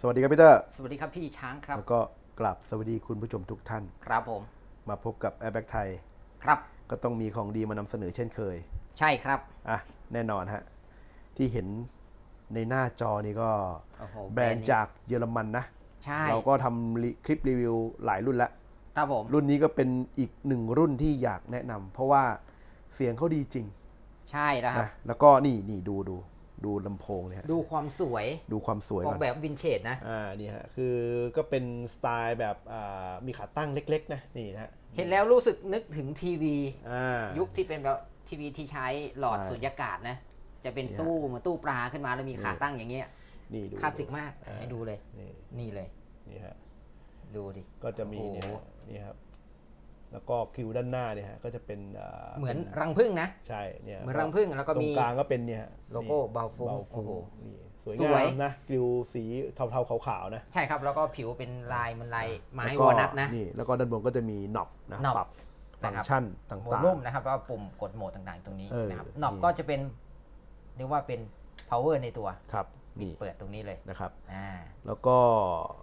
สวัสดีครับพี่เตอร์ สวัสดีครับพี่ช้างครับ แล้วก็กลับสวัสดีคุณผู้ชมทุกท่าน ครับผม มาพบกับ a i r b a g ไทย ครับ ก็ต้องมีของดีมานำเสนอเช่นเคย ใช่ครับ อะ แน่นอนฮะ ที่เห็นในหน้าจอนี้ก็โอ้โหแบรนด์จากเยอรมันนะ ใช่ เราก็ทำรีคลิปรีวิวหลายรุ่นแล้วครับผม รุ่นนี้ก็เป็นอีกหนึ่งรุ่นที่อยากแนะนำเพราะว่าเสียงเขาดีจริง ใช่แล้วครับ นะแล้วก็นี่นี่ดูดู ดูลำโพงเนี่ยฮะดูความสวยดูความสวยอก่ออกนแบบวินเทจนะอ่านี่ฮะคือก็เป็นสไตล์แบบอ่ามีขาตั้งเล็ก ๆ นะนี่นะฮะเห็นแล้วรู้สึกนึกถึงทีวีอ่ายุคที่เป็นแบบทีวีที่ใช้หลอดใช่สุญญากาศนะ จะเป็นเนี่ยตู้เหมือนตู้ปลาขึ้นมาแล้วมีขานี่ตั้งอย่างเงี้ยนี่ดูคลาสสิกมากอ่าให้ดูเลยนี่นี่เลยนี่ฮะดูดิก็จะมีโอ้โหเนี่ยฮะนี่ครับ แล้วก็คิวด้านหน้าเนี่ยฮะก็จะเป็นอ่าเหมือนป็รังผึ้งนะ ใช่เนี่ยเหมือนรังผึ้งแล้วก็ตรมีงกลางก็เป็นเนี่ยฮะโลโก้นี่เบาฟุ้งเบาฟุ้งโอ้โหนี่สวยสงาวยมนะกริวสีเทาๆขาวๆนะ ใช่ครับแล้วก็ผิวเป็นลายเหมันลายไม้แล้วก็วอลนัทนะนี่แล้วก็ด้านบนก็จะมีหนอบนะหนอบปรับฟังนะครับก์ชันตโหมด่างนุ่มนะครับแล้วก็ปุ่มกดโหมดต่างๆ ตรงนี้เออนะครับนอบนี่ก็จะเป็นเรียกว่าเป็น power ในตัวๆครับนี่เปิดตรงนี้เลยนะครับอ่าแล้วก็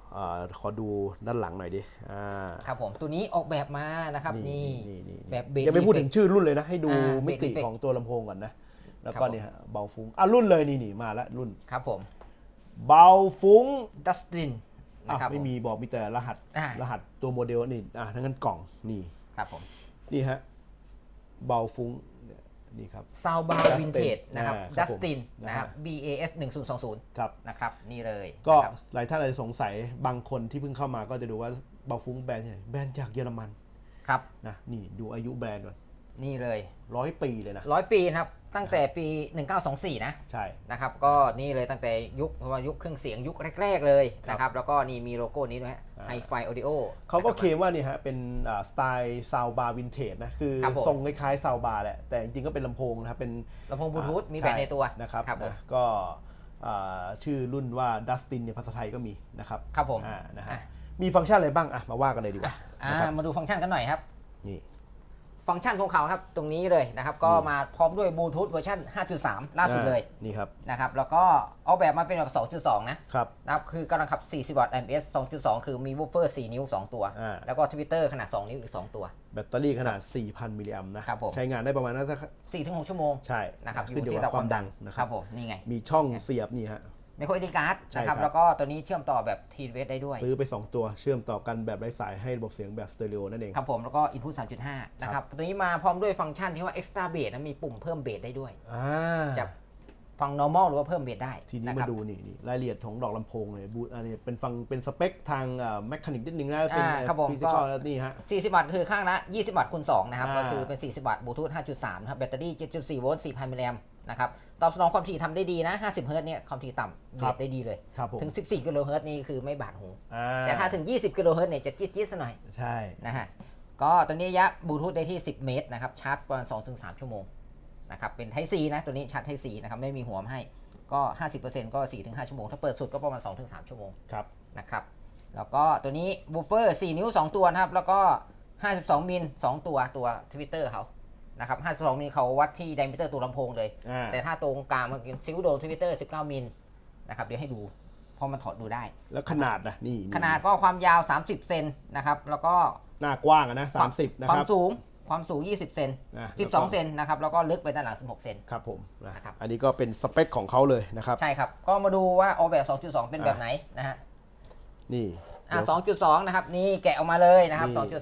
อ่า ขอดูด้านหลังหน่อยดิอ่าครับผมตัวนี้ออกแบบมานะครับนี่นี่นี่แบบเบสยังไม่พูดถึงชื่อรุ่นเลยนะ ให้ดูอ่ามิติ Bass Effect ของตัวลำโพงก่อนนะ แล้วครัก็บผมเนี่ยฮะเบาฟุ้งอะรุ่นเลยนี่นี่มาแล้วรุ่นครับผมเบาฟุ้งดัสตินอะนะครับไม่มีบอกมีแต่รหัสอ่ารหัสตัวโมเดลนี่อะทั้งนั้นกล่องนี่ครับผมนี่ฮะเบาฟุ้งเนี่ยนี่ครับซาวบาร์ Dustin วินเทจนะครับอ่าครัดับสตินผมนะครับนะฮะ BAS 1020ครับนะครับนี่เลยก็นะครับหลายท่านอาจจะสงสัยบางคนที่เพิ่งเข้ามาก็จะดูว่าเบาฟุ้งแบรนด์ที่ไหนแบรนด์จากเยอรมันครับนะนี่ดูอายุแบรนด์ก่อนนี่เลยร้อยปีเลยนะร้อยปีนะครับ ตั้งแต่ปี 1924 นะใช่นะครับก็นี่เลยตั้งแต่ยุคเพราะว่ายุคเครื่องเสียงยุคแรก ๆ เลยครับนะครับแล้วก็นี่มีโลโก้นี้ด้วยฮะอ่าไฮไฟออดิโอเขาก็เคลมว่าเนี่ยฮะเป็นอ่าสไตล์ซาวบาร์วินเทจนะ คือครับผมทรงคล้ายๆซาวบาร์แหละ แต่จริงๆก็เป็นลำโพงนะครับเป็นลำโพงบลูทูธอ่ามีแบตในตัวนะครับครับผมนะก็อ่าชื่อรุ่นว่าดัสตินเนี่ยภาษาไทยก็มีนะครับครับผมอ่านะฮะอะมีฟังก์ชันอะไรบ้างอะมาว่ากันเลยดีกว่าอ่านะครับมาดูฟังก์ชันกันหน่อยครับนี่ ฟังก์ชันของเขาครับตรงนี้เลยนะครับ ก็มาพร้อมด้วยบลูทูธเวอร์ชัน5.3 ล่าสุดเลยอ่านี่ครับนะครับ แล้วก็ออกแบบมาเป็นแบบ 2.2 นะครับนะครับคือกำลังขับ 40 วัตต์ AMS 2.2 คือมีวูฟเฟอร์ 4 นิ้ว 2 ตัวอ่าแล้วก็ทวิตเตอร์ขนาด 2 นิ้วอีก 2 ตัว แบตเตอรี่ขนาด 4,000 มิลลิแอมป์นะครับผมใช้งานได้ประมาณน่าจะ4-6 ชั่วโมง ใช่นะครับขึ้นอยู่กับความดังนะคครัรับบผมนี่ไงมีช่องเสียบนี่ฮะ ไมโครเอดีการ์ดใช่นะครับครับแล้วก็ตัวนี้เชื่อมต่อแบบทีเวสได้ด้วย ซื้อไป 2 ตัวเชื่อมต่อกันแบบไร้สายให้ระบบเสียงแบบสเตอริโอนั่นเอง ครับผมแล้วก็ input 3.5 นะครับ ตัวนี้มาพร้อมด้วยฟังก์ชันที่ว่า extra bass นะมีปุ่มเพิ่มเบสได้ด้วย อ่าจะฟัง normal หรือว่าเพิ่มเบสได้ทีนี้นะคมารับ ดูนี่นี่รายละเอียดของดอกลำโพงเลยบูอันนี้เป็นฟังเป็นสเปคทางแมคคานิกนิดนึงนะเป็นอ่าครับผมฟิสิกอลแล้วนี่ฮะ 40 วัตต์คือข้างละ 20 วัตต์คูณ2นะครับ อ่า ก็คือเป็น 40 วัตต์บลูทูธ5.3 นะครับ แบตเตอรี่ 7.4 โวลต์ 4,000 มิลลิแอมป์ นะครับตอบสนองความถี่ทำได้ดีนะ 50 เฮิร์ตซ์เนี่ยความถี่ต่ำเบสได้ดีเลยครับผมถึง 14 กิโลเฮิรตซ์นี่คือไม่บาดหูอ่าแต่ถ้าถึง 20 กิโลเฮิรตซ์เนี่ยจะจี๊ดจี๊ดๆซะหน่อย ใช่ นะฮะ ก็ตัวนี้ระยะบลูทูธได้ที่ 10 เมตรนะครับ ชาร์จประมาณ 2-3 ชั่วโมงนะครับ เป็น Type C นะ ตัวนี้ชาร์จ Type C นะครับ ไม่มีหัวมาให้ ก็ 50%ก็ 4-5 ชั่วโมง ถ้าเปิดสุดก็ประมาณ 2-3 ชั่วโมง ครับ นะครับ แล้วก็ตัวนี้บูฟเฟอร์ 4 นิ้ว 2 ตัวนะครับ แล้วก็ 52 มิล 2 ตัว ตัวทวิตเตอร์เขา นะครับ52มิลเขาวัดที่ไดมิเตอร์ตัวลำโพงเลย อ่าแต่ถ้าตรงกลางมันเป็นซิลโดนทวิตเตอร์ 19 มิลนะครับเดี๋ยวให้ดูเพราะมันถอดดูได้ แล้วขนาดนะนี่ขนาดก็ความยาว 30 เซนนะครับแล้วก็หน้ากว้างอะนะสามสิบนะคควารัมบ สูงความสูง 20 เซนอะแล้วก็ 12 เซนนะครับแล้วก็ลึกไปด้านหลัง 16 เซน ครับผมนะนะครับ อันนี้ก็เป็นสเปคของเขาเลยนะครับ ใช่ครับ ก็มาดูว่าออกแบบ 2.2 เป็นแบบไหนนะฮะ นี่อะเดี๋ยว 2.2 นะครับ นี่แกะออกมาเลยนะครับ นี่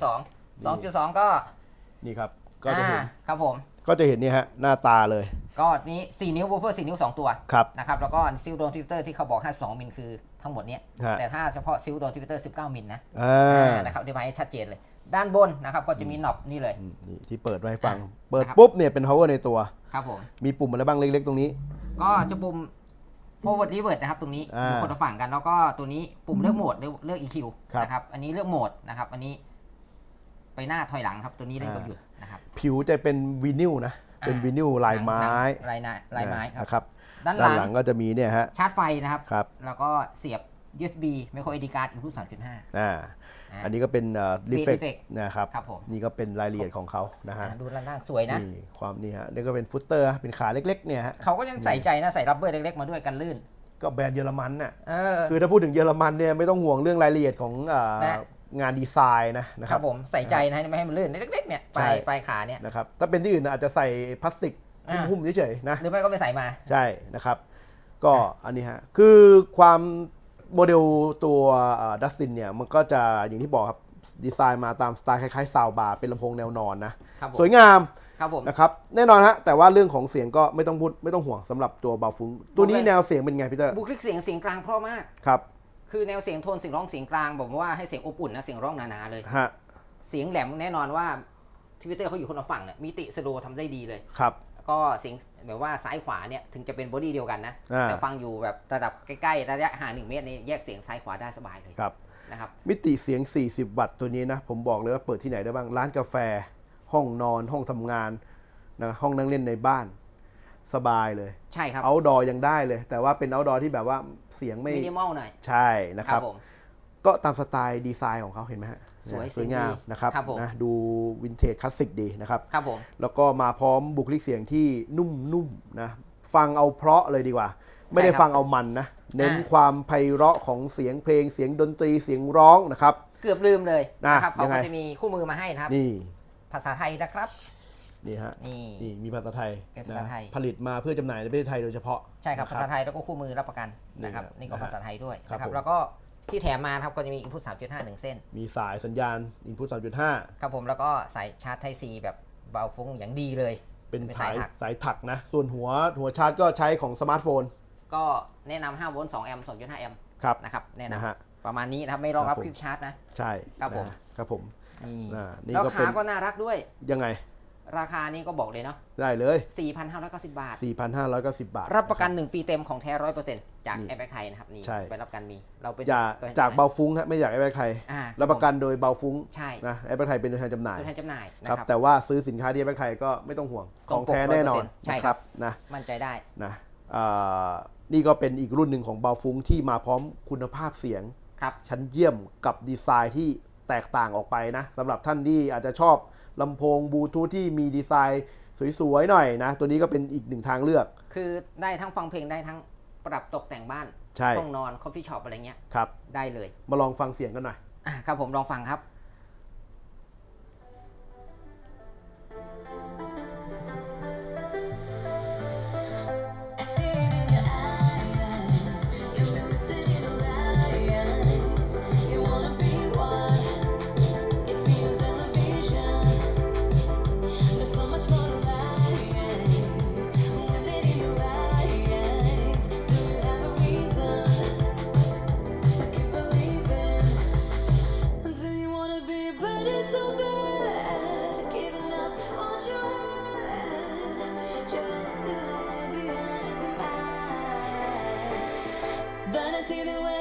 2.2 2.2 ก็นี่ครับ ก็จะเห็น อ่าครับผม ก็จะเห็นเนี่ยฮะหน้าตาเลย ก็นี้ 4 นิ้วบูฟเฟอร์4นิ้ว 2 ตัวครับ นะครับ แล้วก็ซิลโดนทวิตเตอร์ที่เขาบอก 52 มิลคือทั้งหมดเนี้ย ฮะ แต่ถ้าเฉพาะซิลโดนทวิตเตอร์ 19 มิลนะอ่านะครับอธิบายให้ชัดเจนเลย ด้านบนนะครับก็จะมีหนอบนี่เลยอืมนี่ที่เปิดไว้ให้ฟัง อะเปิดนะครับ ปุ๊บเนี่ยเป็น power ในตัว ครับผม มีปุ่มอะไรบ้างเล็ก ๆ ตรงนี้ ก็จะปุ่ม forward reverse นะครับ ตรงนี้อ่าอยู่คนละฝั่งกัน แล้วก็ตัวนี้ปุ่มเลือกโหมดเลือกเลือก EQ ครับ นะครับ อันนี้เลือกโหมดนะครับ อันนี้ ไปหน้าถอยหลังครับตัวนี้เล่นกับอ่าหยุดนะครับผิวจะเป็นวินิลนะเป็นอ่าวินิลลายไม้ลายไม้ลายไม้ครับนะครับด้านหด้านลังหลังก็จะมีเนี่ยฮะชาร์จไฟนะครับครับแล้วก็เสียบ USB micro SD card input 3.5อ่าอ่าอันนี้ก็เป็นรีเฟก Effect นะครับครับผมนี่ก็เป็นรายละเอียดของเขานะฮะอ่าดูด้านล่างสวยนะนี่ความนี่ฮะนี่ก็เป็นฟุตเตอร์เป็นขาเล็กๆเนี่ยฮะเขาก็ยังใส่ใจนะใส่รับเบอร์เล็กๆมาด้วยกันลื่น ก็แบรนด์เยอรมันน่ะเออคือถ้าพูดถึงเยอรมันเนี่ยไม่ต้องห่วงเรื่องรายละเอียดของอ่านะ งานดีไซน์นะนะคครัรับบผมใส่ใจนะไม่ให้มันลื่นเล็กๆเนี่ยปใช่ลายปลายขาเนี่ยนะครับถ้าเป็นที่อื่นอาจจะใส่พลาสติกอ่าหุ้มๆเฉยๆนะหรือไม่ก็ไม่ใส่มาใช่นะครับ ก็อันนี้ฮะคือความโมเดลตัวดัสตินเนี่ยมันก็จะอย่างที่บอกครับดีไซน์มาตามสไตล์คล้ายๆซาวบาร์เป็นลำโพงแนวนอนนะครับผมสวยงามครับผมนะครับแน่นอนฮะแต่ว่าเรื่องของเสียงก็ไม่ต้องพูดไม่ต้องห่วงสำหรับตัวบาฟุงตัวนี้บอกเลยแนวเสียงเป็นไงพี่เตอร์บุคลิกเสียงเสียงกลางเพราะมากครับ คือแนวเสียงโทนเสียงร้องเสียงกลางบอกว่าให้เสียงอบอุ่นนะเสียงร้องหนาๆเลย ฮะ เสียงแหลมแน่นอนว่าทวิตเตอร์เขาอยู่คนละฝั่งเนี่ยมิติสโลทำได้ดีเลย ครับ ก็เสียงแบบว่าซ้ายขวาเนี่ยถึงจะเป็นบอดี้เดียวกันนะอ่า แต่ฟังอยู่แบบระดับใกล้ๆระยะห่างหนึ่งเมตรนี่แยกเสียงซ้ายขวาได้สบายเลยครับ นะครับ มิติเสียง 40 วัตต์ตัวนี้นะ ผมบอกเลยว่าเปิดที่ไหนได้บ้าง ร้านกาแฟ ห้องนอน ห้องทำงานนะห้องนั่งเล่นในบ้าน สบายเลย ใช่ครับเอาดอยังได้เลย แต่ว่าเป็นเอาดอที่แบบว่าเสียงไม่มินิมอลหน่อยใช่นะครับผมก็ตามสไตล์ดีไซน์ของเขาเห็นไหมฮะสวยสวยงามสีดีนะครับครับผมนะดูวินเทจคลาสสิกดีนะครับครับผมแล้วก็มาพร้อมบุคลิกเสียงที่นุ่มๆนะฟังเอาเพราะเลยดีกว่า ไม่ได้ฟังเอามันนะ เน้นความไพเราะของเสียงเพลงเสียงดนตรีเสียงร้องนะครับ เกือบลืมเลยอะนะครับเขายังไงก็จะมีคู่มือมาให้นะครับ นี่ ภาษาไทยนะครับ นี่ฮะนี่นี่มีภาษาไทยเป็นภาษาไทยนะผลิตมาเพื่อจำหน่ายในประเทศไทยโดยเฉพาะใช่ครับนะภาษาไทยแล้วก็คู่มือรับประกันนะครับนี่ครับนี่ก็ภาษาไทยด้วยครับนะครับผมแล้วก็ที่แถมมานะครับก็จะมี input 3.5หนึ่งเส้น มีสายสัญญาณ input 3.5 ครับผมแล้วก็สายชาร์จไทซีแบบเบาฟุ้งอย่างดีเลย เป็นเป็นสาสายยถักสายถักนะ ส่วนหัวหัวชาร์จก็ใช้ของสมาร์ทโฟน ก็แนะนำ5โวลต์2แอมป์2.5แอมป์ครับนะครับแนะนะฮะนำประมาณนี้นะครับไม่รองรับครับผมควิกชาร์จนะ ใช่ครับผมนะครับผมนี่อ่านี่แล้วก็เป็ขานก็น่ารักด้วยยังไง ราคานี้ก็บอกเลยเนาะได้เลย 4,590 บาท 4,590 บาท รับประกัน 1 ปีเต็มของแท้100%จากนี่แอปแบกไทยนะครับนี่ใช่ ไปรับกันมีเราเป็นอย่าตัวแทนจากจำหน่ยเบาฟุ้งฮะไม่อยากไอ้แบกไทย อ่ารับประกันโดยเบาฟุ้งใช่ นะไอ้แบกไทยเป็นตัวแทนจำหน่ายตัวแทนจำหน่ายนะครับครับแต่ว่าซื้อสินค้าที่ไอ้แบกไทยก็ไม่ต้องห่วงตขรงองปกแท้แน่นอน100%ใช่นะคครัรับบนะ มั่นใจได้ นะอ่านี่ก็เป็นอีกรุ่นหนึ่งของเบาฟุ้งที่มาพร้อมคุณภาพเสียง ครับ ชั้นเยี่ยมกับดีไซน์ที่แตกต่างออกไปนะสำหรับท่านที่อาจจะชอบ ลำโพงบลูทูธที่มีดีไซน์สวยๆหน่อยนะ ตัวนี้ก็เป็นอีกหนึ่งทางเลือก คือได้ทั้งฟังเพลงได้ทั้งปรับตกแต่งบ้านใช่ห้องนอนคอฟฟี่ช็อปอะไรเงี้ยครับได้เลย มาลองฟังเสียงกันหน่อยอะครับผมลองฟังครับ see the way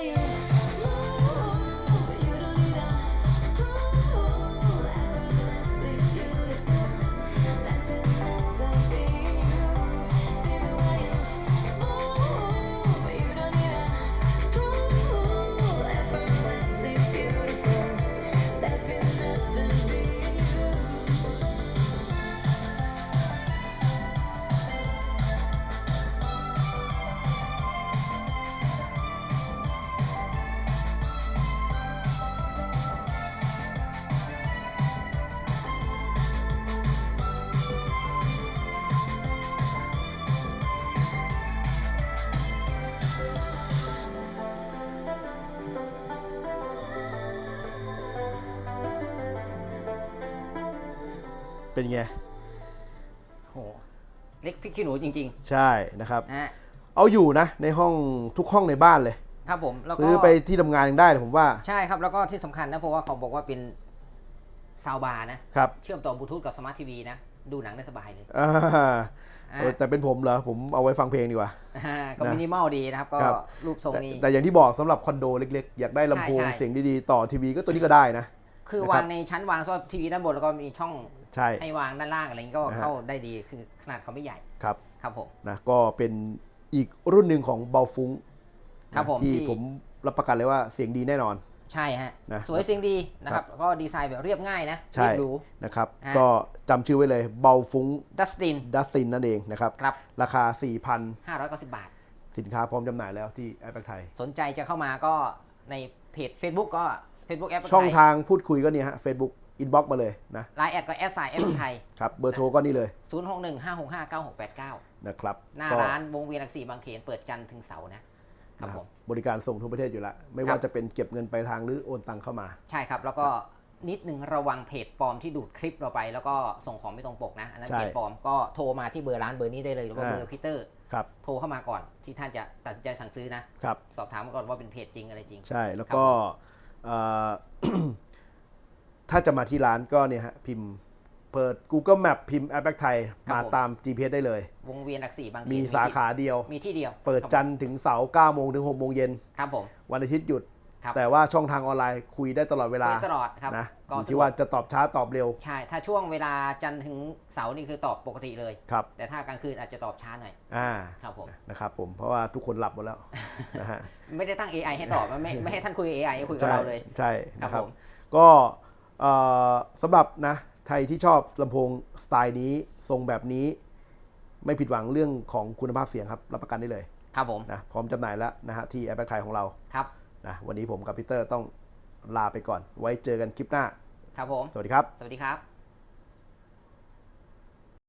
เป็นไงโหเล็กพริกขี้หนูจริง ใช่นะครับ ๆ นะฮะ เอาอยู่นะ ในห้องทุกห้องในบ้านเลย ครับผม แล้วก็ซื้อไปที่ทำงานยังได้เลยผมว่าใช่ครับ แล้วก็ที่สำคัญนะเพราะว่าเขาบอกว่าเป็นซาวบาร์นะ ครับเชื่อมต่อบลูทูธกับสมาร์ททีวีนะ ดูหนังได้สบายเลยอ่าอ่าเออแต่เป็นผมเหรอ ผมเอาไว้ฟังเพลงดีกว่า อ่าก็นะมินิมอลดีนะครับ ก็ครับ รูปทรงแต่นี้ แต่อย่างที่บอกสำหรับคอนโดเล็กๆ อยากได้ลำโพงใช่ใช่ เสียงดีๆ ต่อทีวีก็ตัวนี้ก็ได้นะ คือนะครับวางในชั้นวางซอทีวีด้านบนแล้วก็มีช่อง ใช่ให้วางด้านล่างอะไรอย่างนี้ก็นะฮะเข้าได้ดีคือขนาดเขาไม่ใหญ่ครับครับผมนะก็เป็นอีกรุ่นหนึ่งของเบาฟุ้งครับนะผมที่ที่ผมรับประกันเลยว่าเสียงดีแน่นอน ใช่ฮะนะสวยเสียงดีนะครับแล้วก็ดีไซน์แบบเรียบง่ายนะใช่เรียบหรูนะครับฮะก็จำชื่อไว้เลยเบาฟุ้งดัสตินดัสตินนั่นเองนะครับครับราคา590 บาท สินค้าพร้อมจำหน่ายแล้วที่แอปแบกไทย สนใจจะเข้ามาก็ในเพจ Facebook ก็ Facebook แอปช่องทางพูดคุยก็เนี่ยฮะ Facebook inbox มาเลยนะไลน์แอดก็แอดไซน์แอปไทยครับเบอร์โทรก็นี่เลย 0 6 1 5 6 5 9 6 8 9 นะครับ หน้าก็ร้านวงเวียนหลักสี่บางเขนเปิดจันทร์ถึงเสาร์นะครับนะคผรับมบริการส่งทั่วประเทศอยู่แล้ว ไม่คว่ารับจะเป็นเก็บเงินไปลายทางหรือโอนตังเข้ามา ใช่ครับ แล้วก็นิดหนึ่งระวังเพจปลอมที่ดูดคลิปเราไป แล้วก็ส่งของไม่ตรงปกนะ อันนั้นใช่เพจปลอมก็โทรมาที่เบอร์ร้านเบอร์นี้ได้เลยหรือว่าอ่าเบอร์พีเตอร์ครับโทรเข้ามาก่อนที่ท่านจะตัดสินใจสั่งซื้อนะครับสอบถามมาก่อนว่าเป็นเพจจริงอะไรจริง ใช่แล้วก็เอ่อ ถ้าจะมาที่ร้านก็เนี่ยฮะพิมพ์เปิด Google Map พิมพ์แอปแบกไทยครับมาผม ตาม GPS ได้เลย วงเวียนหลักสี่บางเขนมีสาขาเดียว มีที่เดียวเปิดจันทร์ถึงเสาร์9โมงถึง6โมงเย็น ครับผม วันอาทิตย์หยุด ครับ แต่ว่าช่องทางออนไลน์คุยได้ตลอดเวลาคุยตลอดครับนะก็อยู่สะที่ดวว่ากจะตอบช้าตอบเร็วใช่ ถ้าช่วงเวลาจันทร์ถึงเสาร์นี่คือตอบปกติเลย ครับแต่ถ้ากลางคืนอาจจะตอบช้าหน่อย อ่าครับผม นะครับผมเพราะว่าทุกคนหลับหมดแล้วนะฮะ ไม่ได้ตั้ง AI ให้ตอบ ไม่ไม่ไม่ให้ท่านคุยกับ AI ให้คุยกับใช่เราเลย ใช่ครับนะครับผมก็เอ่อ สำหรับนะใครที่ชอบลำโพงสไตล์นี้ทรงแบบนี้ ไม่ผิดหวังเรื่องของคุณภาพเสียงครับ รับประกันได้เลยครับผมนะพร้อมจำหน่ายแล้วนะฮะที่แอปแบกไทยของเราครับนะวันนี้ผมกับพีเตอร์ต้องลาไปก่อน ไว้เจอกันคลิปหน้า ครับผม สวัสดีครับ สวัสดีครับ